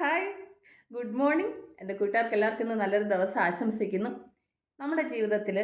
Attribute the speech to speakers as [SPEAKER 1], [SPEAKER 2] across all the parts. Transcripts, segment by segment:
[SPEAKER 1] Hi good morning എന്റെ കൂട്ടുകാർക്ക് എല്ലാവർക്കും ഇന്ന് നല്ലൊരു ദിവസം ആശംസിക്കുന്നു. നമ്മുടെ ജീവിതത്തിൽ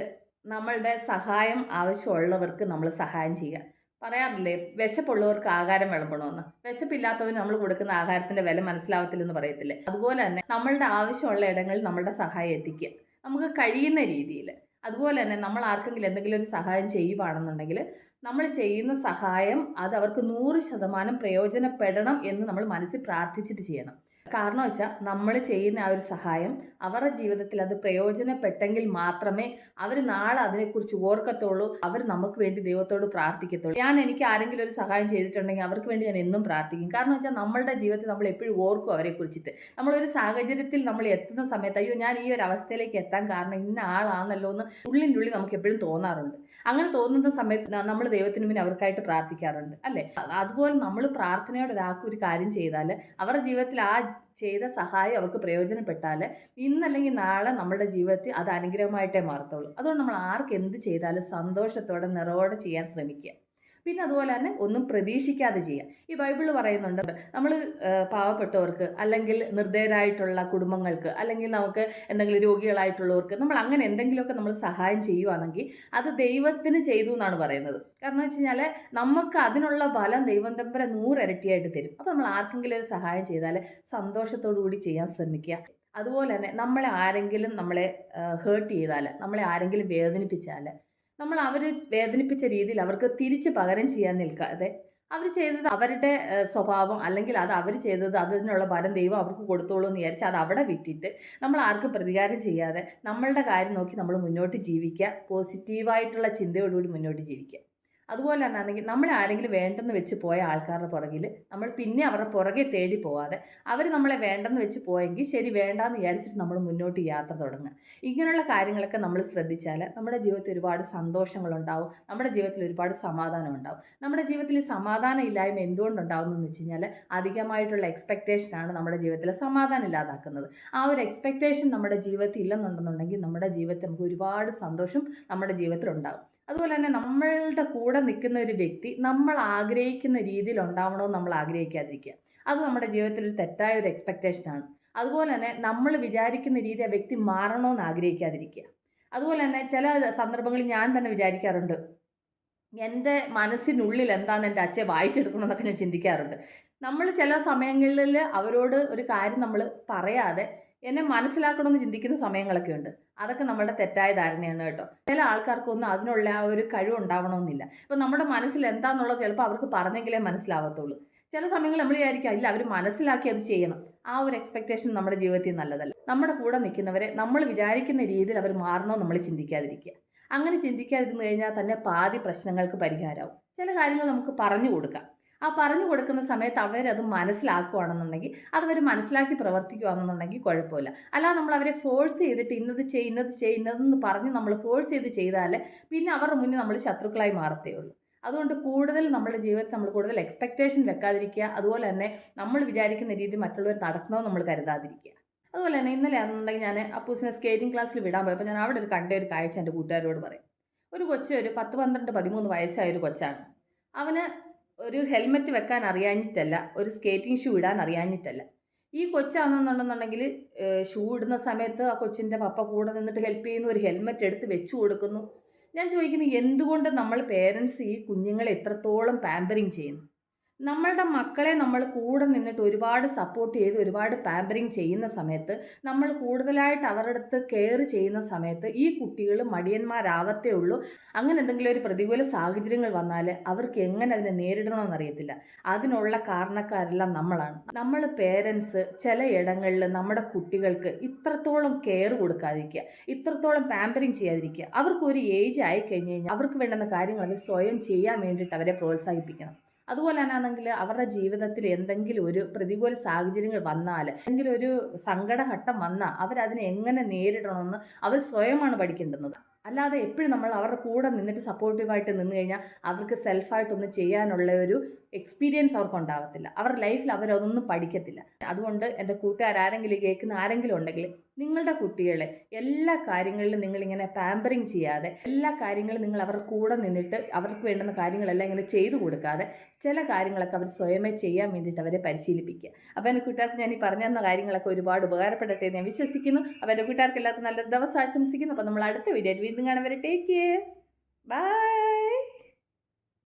[SPEAKER 1] നമ്മളുടെ സഹായം ആവശ്യമുള്ളവർക്ക് നമ്മൾ സഹായം ചെയ്യുക. പറയാറില്ലേ വിശപ്പുള്ളവർക്ക് ആഹാരം വിളമ്പണമെന്ന്. വിശപ്പില്ലാത്തവന് നമ്മൾ കൊടുക്കുന്ന ആഹാരത്തിന്റെ വില മനസ്സിലാവത്തില്ലെന്ന് പറയത്തില്ലേ? അതുപോലെ തന്നെ നമ്മളുടെ ആവശ്യമുള്ള ഇടങ്ങളിൽ നമ്മളുടെ സഹായം എത്തിക്കുക. നമുക്ക് കഴിയുന്ന രീതിയിൽ അതുപോലെ തന്നെ നമ്മൾ ആർക്കെങ്കിലും എന്തെങ്കിലും ഒരു സഹായം ചെയ്യുവാണെന്നുണ്ടെങ്കിൽ നമ്മൾ ചെയ്യുന്ന സഹായം അത് അവർക്ക് നൂറ് ശതമാനം പ്രയോജനപ്പെടണം എന്ന് നമ്മൾ മനസ്സിൽ പ്രാർത്ഥിച്ചിട്ട് ചെയ്യണം. കാരണം വെച്ചാൽ നമ്മൾ ചെയ്യുന്ന ആ ഒരു സഹായം അവരുടെ ജീവിതത്തിൽ അത് പ്രയോജനപ്പെട്ടെങ്കിൽ മാത്രമേ അവർ നാളെ അതിനെക്കുറിച്ച് ഓർക്കത്തുള്ളൂ അവർ നമുക്ക് വേണ്ടി ദൈവത്തോട് പ്രാർത്ഥിക്കത്തുള്ളൂ. ഞാൻ എനിക്ക് ആരെങ്കിലും ഒരു സഹായം ചെയ്തിട്ടുണ്ടെങ്കിൽ അവർക്ക് വേണ്ടി ഞാൻ എന്നും പ്രാർത്ഥിക്കും. കാരണം വെച്ചാൽ നമ്മളുടെ ജീവിതത്തിൽ നമ്മൾ എപ്പോഴും ഓർക്കും അവരെ കുറിച്ചിട്ട്. നമ്മളൊരു സാഹചര്യത്തിൽ നമ്മൾ എത്തുന്ന സമയത്ത് അയ്യോ ഞാൻ ഈ ഒരു അവസ്ഥയിലേക്ക് എത്താൻ കാരണം ഇന്ന ആളാണല്ലോ എന്ന് ഉള്ളിന്റെ ഉള്ളിൽ നമുക്ക് എപ്പോഴും തോന്നാറുണ്ട്. അങ്ങനെ തോന്നുന്ന സമയത്ത് നമ്മൾ ദൈവത്തിന് മുന്നേ അവർക്കായിട്ട് പ്രാർത്ഥിക്കാറുണ്ട് അല്ലേ? അതുപോലെ നമ്മൾ പ്രാർത്ഥനയോടെ ഒരാൾക്ക് ഒരു കാര്യം ചെയ്താൽ അവരുടെ ജീവിതത്തിൽ ആ ചെയ്ത സഹായം അവർക്ക് പ്രയോജനപ്പെട്ടാൽ ഇന്നല്ലെങ്കിൽ നാളെ നമ്മുടെ ജീവിതത്തിൽ അത് അനുഗ്രഹമായിട്ടേ മാറത്തുള്ളൂ. അതുകൊണ്ട് നമ്മൾ ആർക്ക് എന്ത് ചെയ്താലും സന്തോഷത്തോടെ നിറവോടെ ചെയ്യാൻ ശ്രമിക്കുക. പിന്നെ അതുപോലെ തന്നെ ഒന്നും പ്രതീക്ഷിക്കാതെ ചെയ്യുക ഈ ബൈബിൾ പറയുന്നുണ്ട് നമ്മൾ പാവപ്പെട്ടവർക്ക് അല്ലെങ്കിൽ നിർദ്ദയരായിട്ടുള്ള കുടുംബങ്ങൾക്ക് അല്ലെങ്കിൽ നമുക്ക് എന്തെങ്കിലും രോഗികളായിട്ടുള്ളവർക്ക് നമ്മൾ അങ്ങനെ എന്തെങ്കിലുമൊക്കെ നമ്മൾ സഹായം ചെയ്യുവാണെങ്കിൽ അത് ദൈവത്തിന് ചെയ്തു എന്നാണ് പറയുന്നത്. കാരണം വെച്ച് കഴിഞ്ഞാൽ നമുക്ക് അതിനുള്ള ഫലം ദൈവം തമ്പരെ നൂറിരട്ടിയായിട്ട് തരും. അപ്പോൾ നമ്മൾ ആർക്കെങ്കിലും ഒരു സഹായം ചെയ്താൽ സന്തോഷത്തോടു കൂടി ചെയ്യാൻ ശ്രമിക്കുക. അതുപോലെ തന്നെ നമ്മളെ ആരെങ്കിലും നമ്മളെ ഹേർട്ട് ചെയ്താൽ നമ്മളെ ആരെങ്കിലും വേദനിപ്പിച്ചാൽ നമ്മൾ അവർ വേദനിപ്പിച്ച രീതിയിൽ അവർക്ക് തിരിച്ച് പകരം ചെയ്യാൻ നിൽക്കാതെ അവർ ചെയ്തത് അവരുടെ സ്വഭാവം അല്ലെങ്കിൽ അത് അവർ ചെയ്തത് അതിനുള്ള ഭരം ദൈവം അവർക്ക് കൊടുത്തോളൂ എന്ന് വിചാരിച്ച് അത് അവിടെ വിട്ടിട്ട് നമ്മൾ ആർക്കും പ്രതികാരം ചെയ്യാതെ നമ്മളുടെ കാര്യം നോക്കി നമ്മൾ മുന്നോട്ട് ജീവിക്കുക. പോസിറ്റീവായിട്ടുള്ള ചിന്തയോടുകൂടി മുന്നോട്ട് ജീവിക്കുക. അതുപോലെ തന്നെ ആണെങ്കിൽ നമ്മളെ ആരെങ്കിലും വേണ്ടെന്ന് വെച്ച് പോയ ആൾക്കാരുടെ പുറകിൽ നമ്മൾ പിന്നെ അവരുടെ പുറകെ തേടി പോവാതെ അവർ നമ്മളെ വേണ്ടെന്ന് വെച്ച് പോയെങ്കിൽ ശരി വേണ്ടാന്ന് വിചാരിച്ചിട്ട് നമ്മൾ മുന്നോട്ട് യാത്ര തുടങ്ങുക. ഇങ്ങനെയുള്ള കാര്യങ്ങളൊക്കെ നമ്മൾ ശ്രദ്ധിച്ചാൽ നമ്മുടെ ജീവിതത്തിൽ ഒരുപാട് സന്തോഷങ്ങളുണ്ടാവും. നമ്മുടെ ജീവിതത്തിൽ ഒരുപാട് സമാധാനം ഉണ്ടാവും നമ്മുടെ ജീവിതത്തിൽ സമാധാനം ഇല്ലായ്മ എന്തുകൊണ്ടുണ്ടാവുന്നതെന്ന് വെച്ച് കഴിഞ്ഞാൽ അധികമായിട്ടുള്ള എക്സ്പെക്റ്റേഷനാണ് നമ്മുടെ ജീവിതത്തിൽ സമാധാനം ഇല്ലാതാക്കുന്നത്. ആ ഒരു എക്സ്പെക്റ്റേഷൻ നമ്മുടെ ജീവിതത്തിൽ ഇല്ലെന്നുണ്ടെന്നുണ്ടെങ്കിൽ നമ്മുടെ ജീവിതത്തിൽ നമുക്ക് ഒരുപാട് സന്തോഷം നമ്മുടെ ജീവിതത്തിൽ ഉണ്ടാകും അതുപോലെ തന്നെ നമ്മളുടെ കൂടെ നിൽക്കുന്ന ഒരു വ്യക്തി നമ്മൾ ആഗ്രഹിക്കുന്ന രീതിയിൽ ഉണ്ടാവണമെന്ന് നമ്മൾ ആഗ്രഹിക്കാതിരിക്കുക. അത് നമ്മുടെ ജീവിതത്തിൽ ഒരു തെറ്റായ ഒരു എക്സ്പെക്റ്റേഷനാണ് അതുപോലെ തന്നെ നമ്മൾ വിചാരിക്കുന്ന രീതി ആ വ്യക്തി മാറണമെന്ന് ആഗ്രഹിക്കാതിരിക്കുക. അതുപോലെ തന്നെ ചില സന്ദർഭങ്ങളിൽ ഞാൻ തന്നെ വിചാരിക്കാറുണ്ട് എന്റെ മനസ്സിനുള്ളിൽ എന്താണെന്ന് എന്റെ അച്ഛൻ വായിച്ചെടുക്കണമെന്നൊക്കെ ഞാൻ ചിന്തിക്കാറുണ്ട്. നമ്മൾ ചില സമയങ്ങളിൽ അവരോട് ഒരു കാര്യം നമ്മൾ പറയാതെ എന്നെ മനസ്സിലാക്കണമെന്ന് ചിന്തിക്കുന്ന സമയങ്ങളൊക്കെ ഉണ്ട്. അതൊക്കെ നമ്മുടെ തെറ്റായ ധാരണയാണ് കേട്ടോ. ചില ആൾക്കാർക്കൊന്നും അതിനുള്ള ആ ഒരു കഴിവ് ഉണ്ടാവണമെന്നില്ല. ഇപ്പം നമ്മുടെ മനസ്സിൽ എന്താണെന്നുള്ളത് ചിലപ്പോൾ അവർക്ക് പറഞ്ഞെങ്കിലേ മനസ്സിലാവത്തുള്ളൂ. ചില സമയങ്ങളിൽ നമ്മൾ വിചാരിക്കുക ഇല്ല അവർ മനസ്സിലാക്കി അത് ചെയ്യണം. ആ ഒരു എക്സ്പെക്റ്റേഷൻ നമ്മുടെ ജീവിതത്തിൽ നല്ലതല്ല. നമ്മുടെ കൂടെ നിൽക്കുന്നവരെ നമ്മൾ വിചാരിക്കുന്ന രീതിയിൽ അവർ മാറണോ നമ്മൾ ചിന്തിക്കാതിരിക്കുക. അങ്ങനെ ചിന്തിക്കാതിരുന്നു കഴിഞ്ഞാൽ തന്നെ പാതി പ്രശ്നങ്ങൾക്ക് പരിഹാരമാവും. ചില കാര്യങ്ങൾ നമുക്ക് പറഞ്ഞു കൊടുക്കാം. ആ പറഞ്ഞു കൊടുക്കുന്ന സമയത്ത് അവരത് മനസ്സിലാക്കുകയാണെന്നുണ്ടെങ്കിൽ അതവർ മനസ്സിലാക്കി പ്രവർത്തിക്കുകയാണെന്നുണ്ടെങ്കിൽ കുഴപ്പമില്ല. അല്ലാതെ നമ്മൾ അവരെ ഫോഴ്സ് ചെയ്തിട്ട് ഇന്നത് ചെയ്യുന്നത് ചെയ്യുന്നതെന്ന് പറഞ്ഞ് നമ്മൾ ഫോഴ്സ് ചെയ്ത് ചെയ്താൽ പിന്നെ അവരുടെ മുന്നിൽ നമ്മൾ ശത്രുക്കളായി മാറത്തേ ഉള്ളൂ അതുകൊണ്ട് കൂടുതൽ നമ്മുടെ ജീവിതത്തിൽ നമ്മൾ കൂടുതൽ എക്സ്പെക്റ്റേഷൻ വെക്കാതിരിക്കുക അതുപോലെ തന്നെ നമ്മൾ വിചാരിക്കുന്ന രീതി മറ്റുള്ളവർ നടക്കണമെന്ന് നമ്മൾ കരുതാതിരിക്കുക. അതുപോലെ തന്നെ ഇന്നലെ ആണെന്നുണ്ടെങ്കിൽ ഞാൻ അപ്പൂസിനെ സ്കേറ്റിംഗ് ക്ലാസ്സിൽ വിടാൻ പോയപ്പോൾ ഞാൻ അവിടെ ഒരു കണ്ട ഒരു കാഴ്ച എന്റെ കൂട്ടുകാരോട് പറയും. ഒരു കൊച്ചു ഒരു പത്ത് പന്ത്രണ്ട് പതിമൂന്ന് വയസ്സായ ഒരു കൊച്ചാണ്. അവന് ഒരു ഹെൽമെറ്റ് വെക്കാൻ അറിയാഞ്ഞിട്ടല്ല ഒരു സ്കേറ്റിംഗ് ഷൂ ഇടാൻ അറിയാഞ്ഞിട്ടല്ല. ഈ കൊച്ചാണെന്നുണ്ടെന്നുണ്ടെങ്കിൽ ഷൂ ഇടുന്ന സമയത്ത് ആ കൊച്ചിന്റെ പപ്പ കൂടെ നിന്നിട്ട് ഹെൽപ്പ് ചെയ്യുന്നു ഒരു ഹെൽമെറ്റ് എടുത്ത് വെച്ച് കൊടുക്കുന്നു. ഞാൻ ചോദിക്കുന്നത് എന്തുകൊണ്ട് നമ്മൾ പേരൻസ് ഈ കുഞ്ഞുങ്ങളെ എത്രത്തോളം പാമ്പറിങ് ചെയ്യുന്നു? നമ്മളുടെ മക്കളെ നമ്മൾ കൂടെ നിന്നിട്ട് ഒരുപാട് സപ്പോർട്ട് ചെയ്ത് ഒരുപാട് പാമ്പറിങ് ചെയ്യുന്ന സമയത്ത് നമ്മൾ കൂടുതലായിട്ട് അവരുടെ അടുത്ത് കെയർ ചെയ്യുന്ന സമയത്ത് ഈ കുട്ടികൾ മടിയന്മാരാവത്തേ ഉള്ളൂ. അങ്ങനെ എന്തെങ്കിലും ഒരു പ്രതികൂല സാഹചര്യങ്ങൾ വന്നാൽ അവർക്ക് എങ്ങനെ അതിനെ നേരിടണമെന്ന് അറിയത്തില്ല. അതിനുള്ള കാരണക്കാരെല്ലാം നമ്മളാണ്. നമ്മൾ പേരൻസ് ചില ഇടങ്ങളിൽ നമ്മുടെ കുട്ടികൾക്ക് ഇത്രത്തോളം കെയർ കൊടുക്കാതിരിക്കുക ഇത്രത്തോളം പാമ്പറിങ് ചെയ്യാതിരിക്കുക. അവർക്ക് ഒരു ഏജ് ആയി കഴിഞ്ഞ് കഴിഞ്ഞാൽ അവർക്ക് വേണ്ടുന്ന കാര്യങ്ങൾ സ്വയം ചെയ്യാൻ വേണ്ടിയിട്ട് അവരെ പ്രോത്സാഹിപ്പിക്കണം. അതുപോലെ തന്നെ ആണെങ്കിൽ അവരുടെ ജീവിതത്തിൽ എന്തെങ്കിലും ഒരു പ്രതികൂല സാഹചര്യങ്ങൾ വന്നാൽ എന്തെങ്കിലും ഒരു സങ്കടഘട്ടം വന്നാൽ അവരതിനെ എങ്ങനെ നേരിടണമെന്ന് അവർ സ്വയമാണ് പഠിക്കേണ്ടുന്നത്. അല്ലാതെ എപ്പോഴും നമ്മൾ അവരുടെ കൂടെ നിന്നിട്ട് സപ്പോർട്ടീവായിട്ട് നിന്ന് കഴിഞ്ഞാൽ അവർക്ക് സെൽഫായിട്ടൊന്നും ചെയ്യാനുള്ള ഒരു എക്സ്പീരിയൻസ് അവർക്ക് ഉണ്ടാവത്തില്ല. അവരുടെ ലൈഫിൽ അവരതൊന്നും പഠിക്കത്തില്ല. അതുകൊണ്ട് എന്റെ കൂട്ടുകാരാരെങ്കിലും കേൾക്കുന്ന ആരെങ്കിലും ഉണ്ടെങ്കിൽ നിങ്ങളുടെ കുട്ടികളെ എല്ലാ കാര്യങ്ങളിലും നിങ്ങളിങ്ങനെ പാമ്പറിങ് ചെയ്യാതെ എല്ലാ കാര്യങ്ങളും നിങ്ങൾ അവരുടെ കൂടെ നിന്നിട്ട് അവർക്ക് വേണ്ടുന്ന കാര്യങ്ങളെല്ലാം ഇങ്ങനെ ചെയ്തു കൊടുക്കാതെ ചില കാര്യങ്ങളൊക്കെ അവർ സ്വയമേ ചെയ്യാൻ വേണ്ടിയിട്ട് അവരെ പരിശീലിപ്പിക്കുക. അപ്പോൾ എന്റെ കൂട്ടുകാർക്ക് ഞാൻ ഈ പറഞ്ഞു തന്ന കാര്യങ്ങളൊക്കെ ഒരുപാട് ഉപകാരപ്പെടട്ടെ എന്ന് ഞാൻ വിശ്വസിക്കുന്നു. അപ്പോൾ എന്റെ കൂട്ടുകാർക്ക് എല്ലാവർക്കും നല്ലൊരു ദിവസം ആശംസിക്കുന്നു. അപ്പോൾ നമ്മൾ അടുത്ത വീഡിയോ വീണ്ടും കാണാൻ വരെ ടേക്ക് കെയർ ബൈ